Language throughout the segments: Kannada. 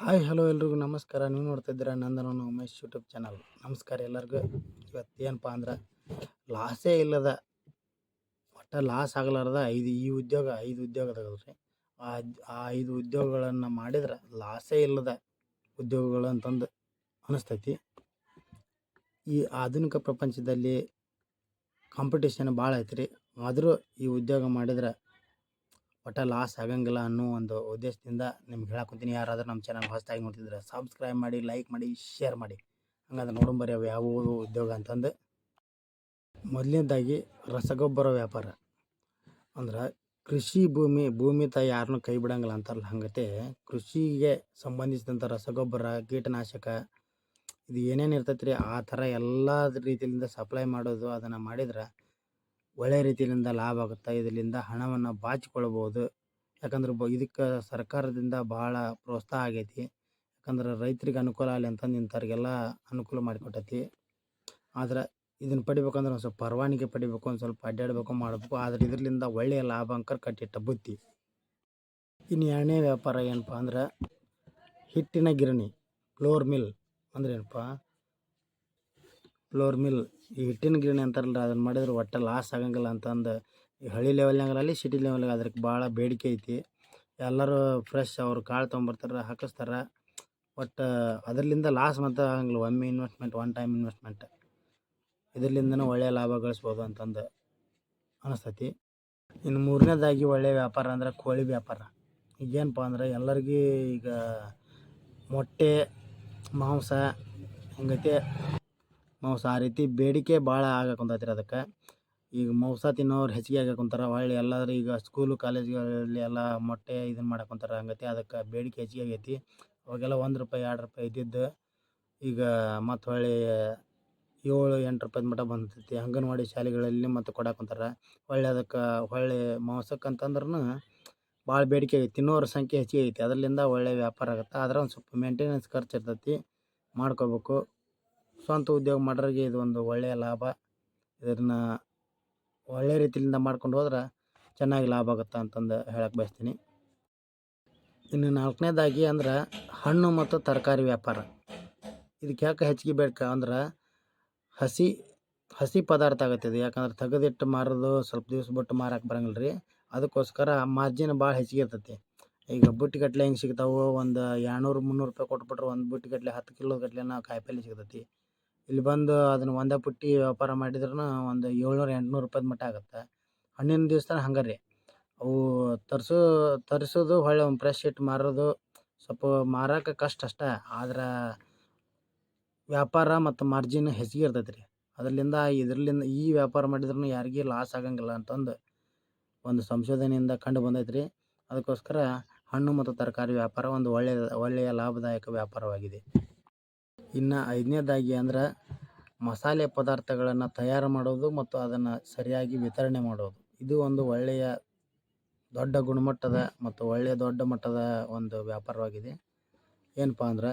ಹಾಯ್, ಹಲೋ ಎಲ್ರಿಗೂ ನಮಸ್ಕಾರ. ನೀವು ನೋಡ್ತಾ ಇದ್ದೀರಾ ನಂದನವನ ಉಮೇಶ್ ಯೂಟ್ಯೂಬ್ ಚಾನಲ್. ನಮಸ್ಕಾರ ಎಲ್ಲರಿಗೂ. ಇವತ್ತು ಏನಪ್ಪ ಅಂದ್ರೆ ಲಾಸೇ ಇಲ್ಲದ, ಒಟ್ಟು ಲಾಸ್ ಆಗಲಾರ್ದ ಐದು, ಈ ಉದ್ಯೋಗ ಐದು ಉದ್ಯೋಗ ತೆಗೆದ್ರಿ ಆ ಐದು ಉದ್ಯೋಗಗಳನ್ನು ಮಾಡಿದ್ರೆ ಲಾಸೇ ಇಲ್ಲದ ಉದ್ಯೋಗಗಳು ಅಂತಂದು ಅನಿಸ್ತೈತಿ. ಈ ಆಧುನಿಕ ಪ್ರಪಂಚದಲ್ಲಿ ಕಾಂಪಿಟೇಷನ್ ಭಾಳ ಐತ್ರಿ. ಆದರೂ ಈ ಉದ್ಯೋಗ ಮಾಡಿದ್ರೆ ಒಟ್ಟು ಲಾಸ್ ಆಗಂಗಿಲ್ಲ ಅನ್ನೋ ಒಂದು ಉದ್ದೇಶದಿಂದ ನಿಮ್ಗೆ ಹೇಳಕೊಂತೀನಿ. ಯಾರಾದರೂ ನಮ್ಮ ಚಾನಲ್ ಹೊಸದಾಗಿ ನೋಡ್ತಿದ್ರೆ ಸಬ್ಸ್ಕ್ರೈಬ್ ಮಾಡಿ ಲೈಕ್ ಮಾಡಿ ಶೇರ್ ಮಾಡಿ. ಹಂಗಂದ್ರೆ ನೋಡಂಬರಿ ಅವು ಯಾವುವು ಉದ್ಯೋಗ ಅಂತಂದು. ಮೊದಲನೇದಾಗಿ ರಸಗೊಬ್ಬರ ವ್ಯಾಪಾರ. ಅಂದ್ರೆ ಕೃಷಿ ಭೂಮಿ ಭೂಮಿ ತಾಯಿ ಯಾರನ್ನೂ ಕೈ ಬಿಡಂಗಿಲ್ಲ ಅಂತಾರಲ್ಲ ಹಂಗತೆ, ಕೃಷಿಗೆ ಸಂಬಂಧಿಸಿದಂಥ ರಸಗೊಬ್ಬರ, ಕೀಟನಾಶಕ, ಇದು ಏನೇನು ಇರ್ತೈತೆ ರೀ ಆ ಥರ ಎಲ್ಲ ರೀತಿಯಿಂದ ಸಪ್ಲೈ ಮಾಡೋದು ಅದನ್ನು ಮಾಡಿದ್ರೆ ಒಳ್ಳೆ ರೀತಿಯಿಂದ ಲಾಭ ಆಗುತ್ತೆ ಇದರಿಂದ ಹಣವನ್ನು ಬಾಚಿಕೊಳ್ಬೋದು ಯಾಕಂದ್ರೆ ಬ, ಇದಕ್ಕೆ ಸರ್ಕಾರದಿಂದ ಭಾಳ ಪ್ರೋತ್ಸಾಹ ಆಗೈತಿ. ಯಾಕಂದ್ರೆ ರೈತರಿಗೆ ಅನುಕೂಲ ಆಗಲಿ ಅಂತಂದು ಇಂಥವ್ರಿಗೆಲ್ಲ ಅನುಕೂಲ ಮಾಡಿಕೊಟ್ಟೈತಿ. ಆದ್ರೆ ಇದನ್ನು ಪಡಿಬೇಕಂದ್ರೆ ಒಂದು ಸ್ವಲ್ಪ ಪರವಾನಿಗೆ ಪಡಿಬೇಕು, ಒಂದು ಸ್ವಲ್ಪ ಅಡ್ಡಾಡಬೇಕು ಮಾಡಬೇಕು. ಆದ್ರೆ ಇದರಿಂದ ಒಳ್ಳೆಯ ಲಾಭ ಅಂಕರ್ ಕಟ್ಟಿಟ್ಟ ಬುತ್ತಿ ಇನ್ನು ಎರಡನೇ ವ್ಯಾಪಾರ ಏನಪ್ಪ ಅಂದ್ರೆ ಹಿಟ್ಟಿನ ಗಿರಣಿ ಫ್ಲೋರ್ ಮಿಲ್ ಅಂದ್ರೆ ಏನಪ್ಪ ಫ್ಲೋರ್ ಮಿಲ್, ಈ ಹಿಟ್ಟಿನ ಗಿರಣಿ ಅಂತಾರಲ್ಲ ಅದನ್ನು ಮಾಡಿದ್ರೆ ಒಟ್ಟು ಲಾಸ್ ಆಗಂಗಿಲ್ಲ ಅಂತಂದು. ಈ ಹಳ್ಳಿ ಲೆವೆಲ್ನಾಗಲ್ಲಿ ಸಿಟಿ ಲೆವೆಲ್ಗೆ ಅದಕ್ಕೆ ಭಾಳ ಬೇಡಿಕೆ ಐತಿ. ಎಲ್ಲರೂ ಫ್ರೆಶ್ ಅವ್ರು ಕಾಳು ತೊಗೊಂಬರ್ತಾರೆ, ಹಾಕಿಸ್ತಾರೆ. ಒಟ್ಟು ಅದರಿಂದ ಲಾಸ್ ಮತ್ತು ಆಗಂಗಿಲ್ಲ, ಒಮ್ಮೆ ಇನ್ವೆಸ್ಟ್ಮೆಂಟ್ ಒನ್ ಟೈಮ್ ಇನ್ವೆಸ್ಟ್ಮೆಂಟ್ ಇದರಿಂದನೂ ಒಳ್ಳೆಯ ಲಾಭ ಗಳಿಸ್ಬೋದು ಅಂತಂದು ಅನಿಸ್ತೈತಿ. ಇನ್ನು ಮೂರನೇದಾಗಿ ಒಳ್ಳೆಯ ವ್ಯಾಪಾರ ಅಂದ್ರೆ ಕೋಳಿ ವ್ಯಾಪಾರ. ಈಗೇನಪ್ಪ ಅಂದ್ರೆ ಎಲ್ಲರಿಗೂ ಈಗ ಮೊಟ್ಟೆ, ಮಾಂಸ, ಹಿಂಗೈತೆ ಮಾಂಸ ಆ ರೀತಿ ಬೇಡಿಕೆ ಭಾಳ ಆಗಕ್ಕೆ ಅದಕ್ಕೆ. ಈಗ ಮಾಂಸ ತಿನ್ನೋರು ಹೆಚ್ಚಿಗೆ ಆಗಕ್ಕೆ ಕುಂತಾರ. ಹೊಳ್ಳಿ ಎಲ್ಲಾದ್ರೂ ಈಗ ಸ್ಕೂಲು ಕಾಲೇಜ್ಗಳಲ್ಲಿ ಎಲ್ಲ ಮೊಟ್ಟೆ ಇದನ್ನ ಮಾಡಕ್ಕೆ ಕುಂತಾರ ಹಂಗತಿ. ಅದಕ್ಕೆ ಬೇಡಿಕೆ ಹೆಚ್ಚಿಗೆ ಆಗೈತಿ. ಅವಾಗೆಲ್ಲ ಒಂದು ರೂಪಾಯಿ, ಎರಡು ರೂಪಾಯಿ ಇದ್ದಿದ್ದು. ಈಗ ಮತ್ತು ಹೊಳ್ಳಿ ಏಳು, ಎಂಟು ರೂಪಾಯಿ ಮಟ್ಟ ಬಂದಿರ್ತೈತಿ ಅಂಗನವಾಡಿ ಶಾಲೆಗಳಲ್ಲಿ ಮತ್ತು ಕೊಡಕ್ಕೆ ಹೊಳ್ಳಿ ಅದಕ್ಕೆ ಹೊಳ್ಳಿ ಮಾಂಸಕ್ಕೆ ಅಂತಂದ್ರೂ ಭಾಳ ಬೇಡಿಕೆ ಆಗೈತಿ. ತಿನ್ನೋರ ಸಂಖ್ಯೆ ಹೆಚ್ಚಿಗೆ ಐತಿ ಅದರಿಂದ ಒಳ್ಳೆಯ ವ್ಯಾಪಾರ ಆಗುತ್ತೆ. ಆದ್ರೆ ಒಂದು ಸ್ವಲ್ಪ ಮೇಂಟೆನೆನ್ಸ್ ಖರ್ಚು ಇರ್ತೈತಿ. ಮಾಡ್ಕೋಬೇಕು. ಸ್ವಂತ ಉದ್ಯೋಗ ಮಾಡೋರಿಗೆ ಒಂದು ಒಳ್ಳೆಯ ಲಾಭ. ಇದನ್ನು ಒಳ್ಳೆ ರೀತಿಯಿಂದ ಮಾಡ್ಕೊಂಡು ಹೋದ್ರೆ ಚೆನ್ನಾಗಿ ಲಾಭ ಆಗುತ್ತೆ ಅಂತಂದು ಹೇಳಕ್ಕೆ ಬಯಸ್ತೀನಿ. ಇನ್ನು ನಾಲ್ಕನೇದಾಗಿ ಅಂದ್ರೆ ಹಣ್ಣು ಮತ್ತು ತರಕಾರಿ ವ್ಯಾಪಾರ. ಇದಕ್ಕೆ ಯಾಕೆ ಹೆಚ್ಚಿಗೆ ಬೇಕು ಅಂದ್ರೆ ಹಸಿ ಹಸಿ ಪದಾರ್ಥ ಆಗತ್ತೆ ಇದು. ಯಾಕಂದ್ರೆ ತೆಗೆದಿಟ್ಟು ಮಾರೋದು ಸ್ವಲ್ಪ ದಿವ್ಸ ಬಿಟ್ಟು ಮಾರಕ್ಕೆ ಬರಂಗಿಲ್ಲ ರೀ. ಅದಕ್ಕೋಸ್ಕರ ಮಾರ್ಜಿನ್ ಭಾಳ ಹೆಚ್ಚಿಗೆ ಇರ್ತೈತಿ. ಈಗ ಬುಟ್ಟಿಗಟ್ಟಲೆ ಹೆಂಗೆ ಸಿಗ್ತಾವೆ ಒಂದು ಎರಡುನೂರು, ಮುನ್ನೂರು ರೂಪಾಯಿ ಕೊಟ್ಬಿಟ್ರೆ ಒಂದು ಬುಟ್ಟಿಗಟ್ಟಲೆ ಹತ್ತು ಕಿಲೋ ಗಟ್ಲೆನ ಕಾಯಿಪಲ್ಲೆ ಸಿಗ್ತೈತಿ. ಇಲ್ಲಿ ಬಂದು ಅದನ್ನು ಒಂದೇ ಪುಟ್ಟಿ ವ್ಯಾಪಾರ ಮಾಡಿದ್ರೂ ಒಂದು ಏಳ್ನೂರು, ಎಂಟ್ನೂರು ರೂಪಾಯಿ ಮಟ್ಟ ಆಗುತ್ತೆ. ಹಣ್ಣಿನ ದಿವ್ಸ ಹಂಗೆ ರೀ. ಅವು ತರಿಸೋ, ತರಿಸೋದು ಹೊಳ್ಳಿ ಒಂದು ಫ್ರೆಶ್ ಇಟ್ಟು ಮಾರೋದು, ಸ್ವಲ್ಪ ಮಾರಕ್ಕೆ ಕಷ್ಟ ಅಷ್ಟೇ. ಆದ್ರೆ ವ್ಯಾಪಾರ ಮತ್ತು ಮಾರ್ಜಿನ್ ಹೆಚ್ಚಿಗೆ ಇರ್ತೈತೆ ರೀ. ಅದರಿಂದ ಇದರಿಂದ ಈ ವ್ಯಾಪಾರ ಮಾಡಿದ್ರೂ ಯಾರಿಗೂ ಲಾಸ್ ಆಗಂಗಿಲ್ಲ ಅಂತಂದು ಒಂದು ಸಂಶೋಧನೆಯಿಂದ ಕಂಡು ಬಂದೈತೆ ರೀ. ಅದಕ್ಕೋಸ್ಕರ ಹಣ್ಣು ಮತ್ತು ತರಕಾರಿ ವ್ಯಾಪಾರ ಒಂದು ಒಳ್ಳೆಯ ಒಳ್ಳೆಯ ಲಾಭದಾಯಕ ವ್ಯಾಪಾರವಾಗಿದೆ. ಇನ್ನು ಐದನೇದಾಗಿ ಅಂದ್ರೆ ಮಸಾಲೆ ಪದಾರ್ಥಗಳನ್ನು ತಯಾರು ಮಾಡೋದು ಮತ್ತು ಅದನ್ನು ಸರಿಯಾಗಿ ವಿತರಣೆ ಮಾಡೋದು. ಇದು ಒಂದು ಒಳ್ಳೆಯ ದೊಡ್ಡ ಗುಣಮಟ್ಟದ ಮತ್ತು ಒಳ್ಳೆಯ ದೊಡ್ಡ ಮಟ್ಟದ ಒಂದು ವ್ಯಾಪಾರವಾಗಿದೆ. ಏನಪ್ಪ ಅಂದ್ರೆ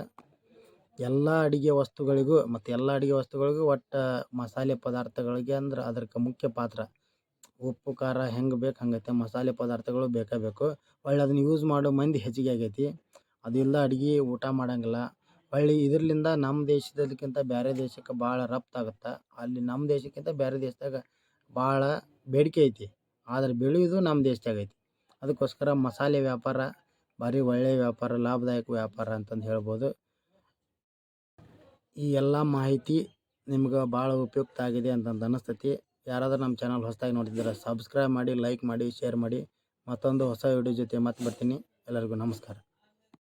ಎಲ್ಲ ಅಡುಗೆ ವಸ್ತುಗಳಿಗೂ ಮತ್ತು ಎಲ್ಲ ಅಡುಗೆ ವಸ್ತುಗಳಿಗೂ ಒಟ್ಟು ಮಸಾಲೆ ಪದಾರ್ಥಗಳಿಗೆ ಅಂದ್ರೆ ಅದಕ್ಕೆ ಮುಖ್ಯ ಪಾತ್ರ. ಉಪ್ಪು, ಖಾರ ಹೆಂಗೆ ಬೇಕು ಹಂಗೈತೆ, ಮಸಾಲೆ ಪದಾರ್ಥಗಳು ಬೇಕೇ ಬೇಕು. ಒಳ್ಳೆ ಅದನ್ನು ಯೂಸ್ ಮಾಡೋ ಮಂದಿ ಹೆಚ್ಚಿಗೆ ಆಗೈತಿ. ಅದಿಲ್ಲ ಅಡುಗೆ ಊಟ ಮಾಡೋಂಗಿಲ್ಲ. ಹೊಳ್ಳಿ ಇದರಿಂದ ನಮ್ಮ ದೇಶದಲ್ಲಿಕ್ಕಿಂತ ಬೇರೆ ದೇಶಕ್ಕೆ ಭಾಳ ರಫ್ತಾಗುತ್ತೆ ಅಲ್ಲಿ ನಮ್ಮ ದೇಶಕ್ಕಿಂತ ಬೇರೆ ದೇಶದಾಗ ಭಾಳ ಬೇಡಿಕೆ ಐತಿ. ಆದರೆ ಬೆಳೆಯೋದು ನಮ್ಮ ದೇಶದಾಗ ಐತಿ. ಅದಕ್ಕೋಸ್ಕರ ಮಸಾಲೆ ವ್ಯಾಪಾರ ಭಾರಿ ಒಳ್ಳೆಯ ವ್ಯಾಪಾರ, ಲಾಭದಾಯಕ ವ್ಯಾಪಾರ ಅಂತಂದು ಹೇಳ್ಬೋದು. ಈ ಎಲ್ಲ ಮಾಹಿತಿ ನಿಮ್ಗೆ ಭಾಳ ಉಪಯುಕ್ತ ಆಗಿದೆ ಅಂತಂದು ಅನ್ನಿಸ್ತೈತಿ ಯಾರಾದರೂ ನಮ್ಮ ಚಾನಲ್ ಹೊಸದಾಗಿ ನೋಡಿದ್ರೆ ಸಬ್ಸ್ಕ್ರೈಬ್ ಮಾಡಿ, ಲೈಕ್ ಮಾಡಿ, ಶೇರ್ ಮಾಡಿ. ಮತ್ತೊಂದು ಹೊಸ ವಿಡಿಯೋ ಜೊತೆ ಮತ್ತೆ ಬರ್ತೀನಿ. ಎಲ್ಲರಿಗೂ ನಮಸ್ಕಾರ.